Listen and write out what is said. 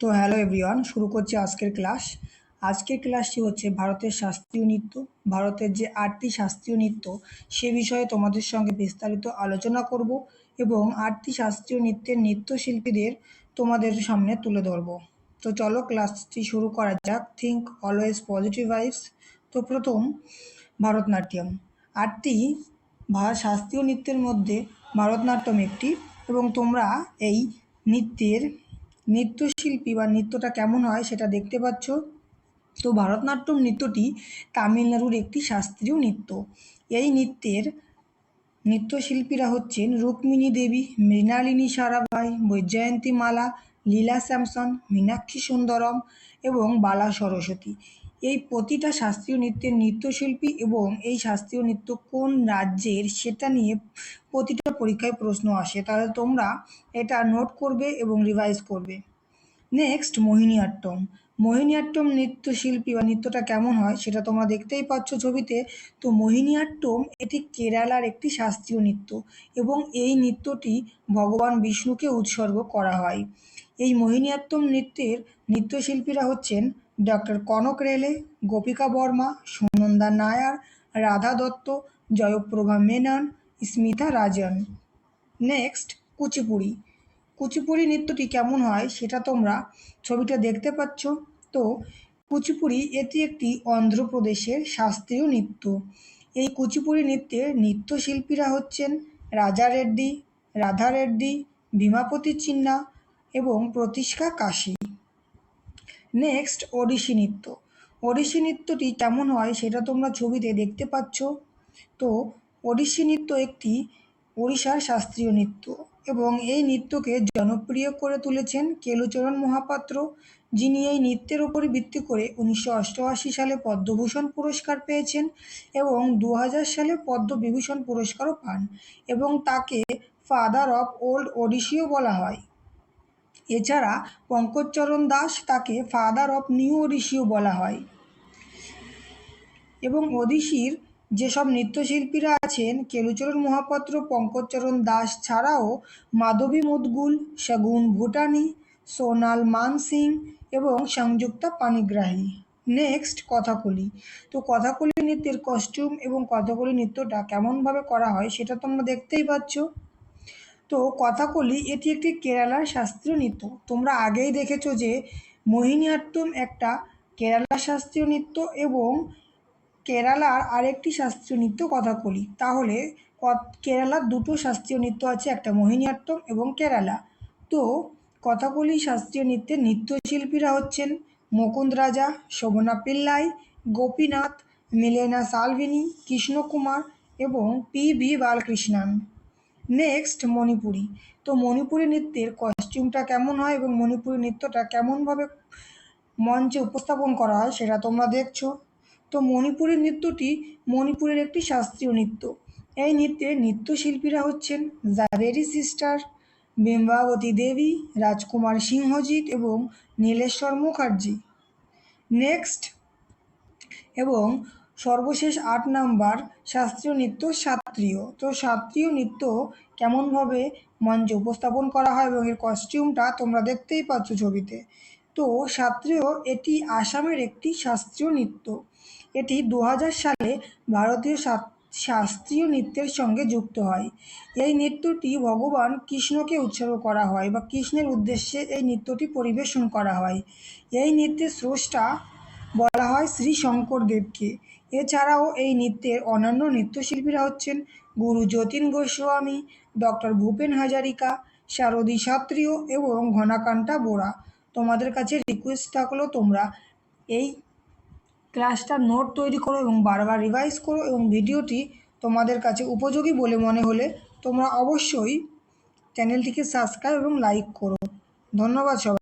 তো hello everyone, শুরু করছি আজকের ক্লাস। আজকের ক্লাসটি হচ্ছে ভারতের শাস্ত্রীয় নৃত্য। ভারতের যে আটটি শাস্ত্রীয় নৃত্য, সে বিষয়ে তোমাদের সঙ্গে বিস্তারিত আলোচনা করব এবং আটটি শাস্ত্রীয় নৃত্যের নৃত্যশিল্পীদের তোমাদের সামনে তুলে ধরব। তো চলো ক্লাসটি শুরু করা যাক। থিঙ্ক অলওয়েজ পজিটিভ ভাইবস তো প্রথম, ভারতনাট্যম। আটটি শাস্ত্রীয় নৃত্যের মধ্যে ভারতনাট্যম একটি এবং তোমরা এই নৃত্যের নৃত্যশিল্পী বা নৃত্যটা কেমন হয় সেটা দেখতে পাচ্ছ। তো ভারতনাট্যম নৃত্যটি তামিলনাড়ুর একটি শাস্ত্রীয় নৃত্য। এই নৃত্যের নৃত্যশিল্পীরা হচ্ছেন রুক্মিণী দেবী, মৃণালিনী সারাভাই বৈজয়ন্তী মালা লীলা স্যামসন, মীনাক্ষী সুন্দরম এবং বালা সরস্বতী। এই প্রতিটা শাস্ত্রীয় নৃত্যের নৃত্যশিল্পী এবং এই শাস্ত্রীয় নৃত্য কোন রাজ্যের সেটা নিয়ে প্রতিটা পরীক্ষায় প্রশ্ন আসে। তাহলে তোমরা এটা নোট করবে এবং রিভাইজ করবে। নেক্সট মোহিনীআট্টম মোহিনীআট্টম নৃত্যশিল্পী বা নৃত্যটা কেমন হয় সেটা তোমরা দেখতেই পাচ্ছ ছবিতে। তো মোহিনীআট্টম এটি কেরালার একটি শাস্ত্রীয় নৃত্য এবং এই নৃত্যটি ভগবান বিষ্ণুকে উৎসর্গ করা হয়। এই মোহিনীআট্টম নৃত্যের নৃত্যশিল্পীরা হচ্ছেন ডক্টর কনক রেলে, গোপিকা বর্মা, সুনন্দা নায়ার, রাধা দত্ত, জয়প্রভা মেনন, স্মিতা রাজন। নেক্সট কুচিপুড়ি। কুচিপুড়ি নৃত্যটি কেমন হয় সেটা তোমরা ছবিটা দেখতে পাচ্ছ। তো কুচিপুড়ি এটি একটি অন্ধ্রপ্রদেশের শাস্ত্রীয় নৃত্য। এই কুচিপুড়ি নৃত্যের নৃত্যশিল্পীরা হচ্ছেন রাজা রেড্ডি, রাধা রেড্ডি, ভীমাপতি চিন্না এবং প্রতিষ্কা কাশি। নেক্সট ওড়িশি নৃত্য। ওড়িশি নৃত্যটি কেমন হয় সেটা তোমরা ছবিতে দেখতে পাচ্ছ। তো ওড়িশি নৃত্য একটি ওড়িশার শাস্ত্রীয় নৃত্য। এবং এই নৃত্যকে জনপ্রিয় করে তুলেছেন কেলুচরণ মহাপাত্র, যিনি এই নৃত্যের উপর ভিত্তি করে উনিশশো অষ্টআশি সালে পদ্মভূষণ পুরস্কার পেয়েছেন এবং দু হাজার সালে পদ্মবিভূষণ পুরস্কারও পান এবং তাকে ফাদার অফ ওল্ড ওডিসিও বলা হয়। এছাড়া পঙ্কজচরণ দাস তাকে ফাদার অফ নিউ ওডিসিও বলা হয়। এবং ওডিসির যেসব নৃত্যশিল্পীরা আছেন, কেলুচরণ মহাপাত্র পঙ্কজচরণ দাস ছাড়াও মাধবী মুদগুল, শগুন ভুটানি, সোনাল মানসিং এবং সংযুক্তা পানিগ্রাহী। নেক্সট কথাকলি। তো কথাকলি নৃত্যের কস্টিউম এবং কথাকলি নৃত্যটা কেমনভাবে করা হয় সেটা তোমরা দেখতেই পাচ্ছ। তো কথাকলি, এটি একটি কেরালার শাস্ত্রীয় নৃত্য। তোমরা আগেই দেখেছ যে মোহিনীআট্টম একটা কেরালা শাস্ত্রীয় নৃত্য এবং কেরালার আরেকটি শাস্ত্রীয় নৃত্য কথাকলি। তাহলে কেরালার দুটো শাস্ত্রীয় নৃত্য আছে, একটা মোহিনীআট্টম এবং কেরালা। তো কথাকলি শাস্ত্রীয় নৃত্যের নৃত্যশিল্পীরা হচ্ছেন মুকুন্দ রাজা, শোভনা পিল্লাই, গোপীনাথ, মিলেনা সালভিনি কৃষ্ণকুমার এবং P V Balakrishnan. Next Manipuri. তো মণিপুরি নৃত্যের কস্টিউমটা কেমন হয় এবং মণিপুরি নৃত্যটা কেমনভাবে মঞ্চে উপস্থাপন করা হয় সেটা তোমরা দেখছ। তো মণিপুরের নৃত্যটি মণিপুরের একটি শাস্ত্রীয় নৃত্য। এই নৃত্যে নৃত্যশিল্পীরা হচ্ছেন জাভেরি সিস্টার, বিম্বাবতী দেবী, রাজকুমার সিংহজিৎ এবং নীলেশ্বর মুখার্জি। নেক্সট। এবং সর্বশেষ আট নাম্বার শাস্ত্রীয় নৃত্য শাস্ত্রীয় তো শাস্ত্রীয় নৃত্য কেমনভাবে মঞ্চে উপস্থাপন করা হয় এবং এর কস্টিউমটা তোমরা দেখতেই পাচ্ছ ছবিতে। তো শাস্ত্রীয় এটি আসামের একটি শাস্ত্রীয় নৃত্য। এটি দু হাজার সালে ভারতীয় শাস্ত্রীয় নৃত্যের সঙ্গে যুক্ত হয়। এই নৃত্যটি ভগবান কৃষ্ণকে উৎসর্গ করা হয় বা কৃষ্ণের উদ্দেশ্যে এই নৃত্যটি পরিবেশন করা হয়। এই নৃত্যের স্রষ্টা বলা হয় শ্রী শঙ্করদেবকে এছাড়াও এই নৃত্যের অন্যান্য নৃত্যশিল্পীরা হচ্ছেন গুরু যতীন গোস্বামী, ডক্টর ভূপেন হাজারিকা, শারদী সাত্রীয় এবং ঘনাকান্তা বোরা। তোমাদের কাছে রিকোয়েস্ট থাকল, তোমরা এই ক্লাসটা নোট তৈরি করো এবং বারবার রিভাইজ করো এবং ভিডিওটি তোমাদের কাছে উপযোগী বলে মনে হলে তোমরা অবশ্যই চ্যানেলটিকে সাবস্ক্রাইব এবং লাইক করো। ধন্যবাদ সবাই।